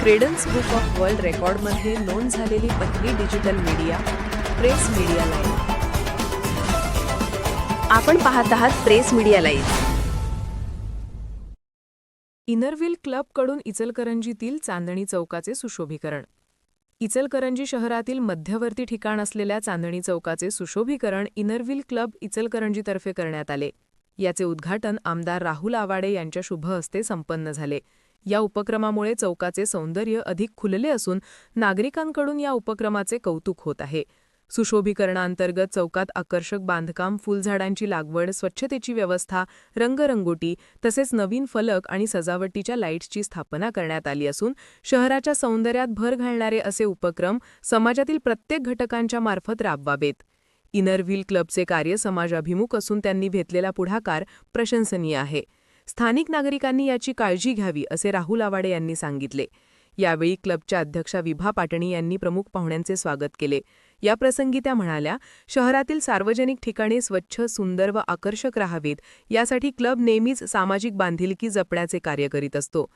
Credence book of world रेकॉर्डमध्ये नोंद झालेली पहिली digital media press media live आपण पाहत आहात press media live inner wheel क्लबकडून इचलकरंजीतील चांदणी चौकाचे सुशोभीकरण. इचलकरंजी शहरातील मध्यवर्ती ठिकाण असलेल्या चांदणी चौकाचे सुशोभीकरण इनरव्हिल क्लब इचलकरंजीतर्फे करण्यात आले. याचे उद्घाटन आमदार राहुल आवाडे यांच्या शुभ हस्ते संपन्न झाले. या उपक्रमामुळे चौकाचे सौंदर्य अधिक खुलले असून नागरिकांकडून या उपक्रमाचे कौतुक होत आहे. सुशोभीकरणांतर्गत चौकात आकर्षक बांधकाम फुलझाडांची लागवड स्वच्छतेची व्यवस्था रंगरंगोटी तसेच नवीन फलक आणि सजावटीच्या लाईट्सची स्थापना करण्यात आली असून शहराच्या सौंदर्यात भर घालणारे असे उपक्रम समाजातील प्रत्येक घटकांच्या मार्फत राबवावेत. इनरव्हील क्लबचे कार्य समाजाभिमुख असून त्यांनी घेतलेला पुढाकार प्रशंसनीय आहे. स्थानिक नागरिकांनी याची काळजी घ्यावी असे राहुल आवाडे यांनी सांगितले. यावेळी क्लबच्या अध्यक्षा विभा पाटणी यांनी प्रमुख पाहुण्यांचे स्वागत केले. या प्रसंगी त्या म्हणाल्या शहरातील सार्वजनिक ठिकाणे स्वच्छ सुंदर व आकर्षक राहावीत. यासाठी क्लब नेहमीच सामाजिक बांधिलकी जपण्याचे कार्य करीत असतो.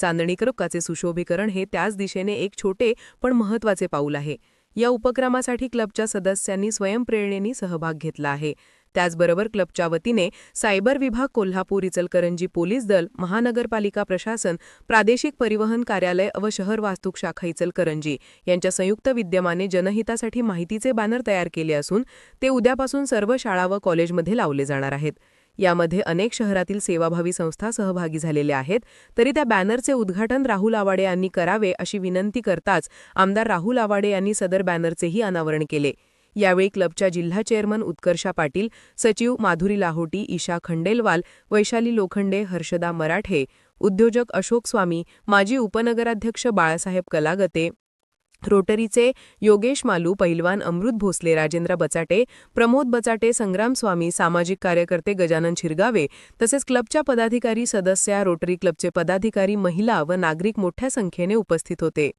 चांदणी क्रोकाचे सुशोभीकरण हे त्याच दिशेने एक छोटे पण महत्त्वाचे पाऊल आहे. या उपक्रमासाठी क्लबच्या सदस्यांनी स्वयंप्रेरणेने सहभाग घेतला आहे. त्याचबरोबर क्लबच्या वतीने सायबर विभाग कोल्हापूर इचलकरंजी पोलीस दल महानगरपालिका प्रशासन प्रादेशिक परिवहन कार्यालय व शहर वाहतूक शाखा इचलकरंजी यांच्या संयुक्त विद्यमाने जनहितासाठी माहितीचे बॅनर तयार केले असून ते उद्यापासून सर्व शाळा व कॉलेजमध्ये लावले जाणार आहेत. यामध्ये अनेक शहरातील सेवाभावी संस्था सहभागी झालेल्या आहेत तरी त्या बॅनरचे उद्घाटन राहुल आवाडे यांनी करावे अशी विनंती करताच आमदार राहुल आवाडे यांनी सदर बॅनरचेही अनावरण केले. यावेळी क्लबच्या जिल्हा चेअरमन उत्कर्षा पाटील सचिव माधुरी लाहोटी ईशा खंडेलवाल वैशाली लोखंडे हर्षदा मराठे उद्योजक अशोक स्वामी माजी उपनगराध्यक्ष बाळासाहेब कलागते रोटरीचे योगेश मालू पहिलवान अमृत भोसले राजेंद्र बचाटे प्रमोद बचाटे संग्राम स्वामी सामाजिक कार्यकर्ते गजानन शिरगावे तसेच क्लबच्या पदाधिकारी सदस्या रोटरी क्लबचे पदाधिकारी महिला व नागरिक मोठ्या संख्येने उपस्थित होते.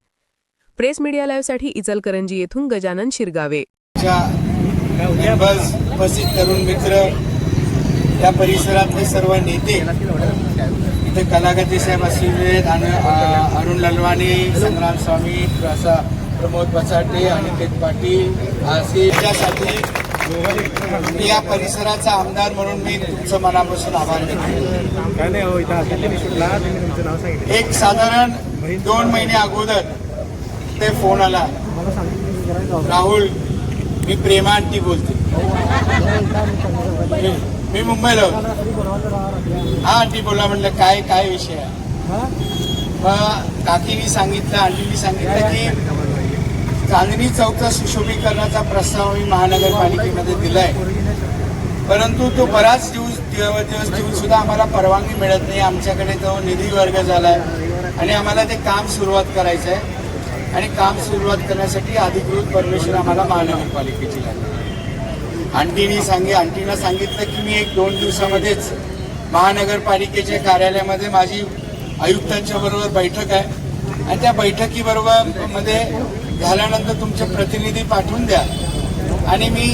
प्रेस मीडिया लाईव्हसाठी इचलकरंजी येथून गजानन शिरगावे. च्या मेंबर्स उपस्थित तरुण मित्र या परिसरातले सर्व नेते इथे कलागते साहेब असलेले अरुण ललवाणी संग्राम स्वामी असा प्रमोद बचाटे अनिकेत पाटील असे याच्यासाठी मी या परिसराचा आमदार म्हणून मी तुमचं मनापासून आभार हो. एक साधारण दोन महिने अगोदर ते फोन आला. राहुल मी प्रेमा आंटी बोलते. मी- मुंबईला होतो. हा आंटी बोला म्हणलं काय काय विषय आहे? मग काकीनी सांगितलं आंटीनी सांगितलं की चांदणी चौकचा सुशोभीकरणाचा प्रस्ताव मी महानगरपालिकेमध्ये दिलाय. परंतु तो बराच दिवस दिवस दिवस देऊन सुद्धा आम्हाला परवानगी मिळत नाही. आमच्याकडे तो निधी वर्ग झालाय आणि आम्हाला ते काम सुरुवात करायचं आहे आणि काम सुरुवात करण्यासाठी अधिकृत परमिशन आम्हाला महानगरपालिकेची लागली. आंटीनी सांगे आंटीनं सांगितलं की मी एक दोन दिवसामध्येच महानगरपालिकेच्या कार्यालयामध्ये माझी आयुक्तांच्या बरोबर बैठक आहे. आणि त्या बैठकीबरोबरमध्ये झाल्यानंतर तुमचे प्रतिनिधी पाठवून द्या. आणि मी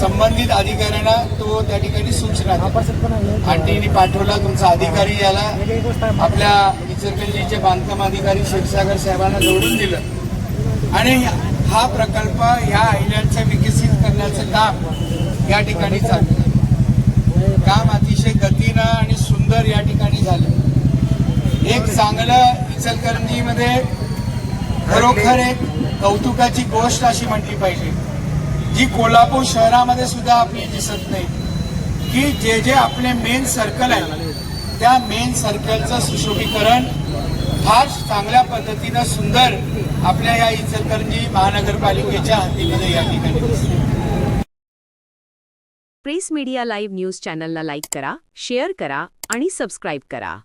संबंधित अधिकाऱ्यांना तो त्या ठिकाणी सूचना. आंटीनी पाठवला तुमचा अधिकारी याला. आपल्या इचलकरंजीचे बांधकाम अधिकारी क्षीरसागर साहेबांना जोडून दिलं आणि हा प्रकल्प ह्या आयलँडचं विकसित करण्याचं काम या ठिकाणी चालू आहे. काम अतिशय गतीनं आणि सुंदर या ठिकाणी झालं एक चांगलं इचलकरंजीमध्ये खरोखर एक कौतुकाची गोष्ट अशी म्हटली पाहिजे जी कोल्हापूर शहरामध्ये सुद्धा आपली दिसत नाही. की जे जे आपले मेन सर्कल आहे त्या मेन सर्कलचं सुशोभीकरण फार चांगल्या पद्धतीनं सुंदर आपल्या या इचलकरंजी महानगरपालिकेच्या हद्दीमध्ये या ठिकाणी प्रेस मीडिया लाईव्ह न्यूज चॅनलला लाईक करा शेअर करा आणि सबस्क्राईब करा.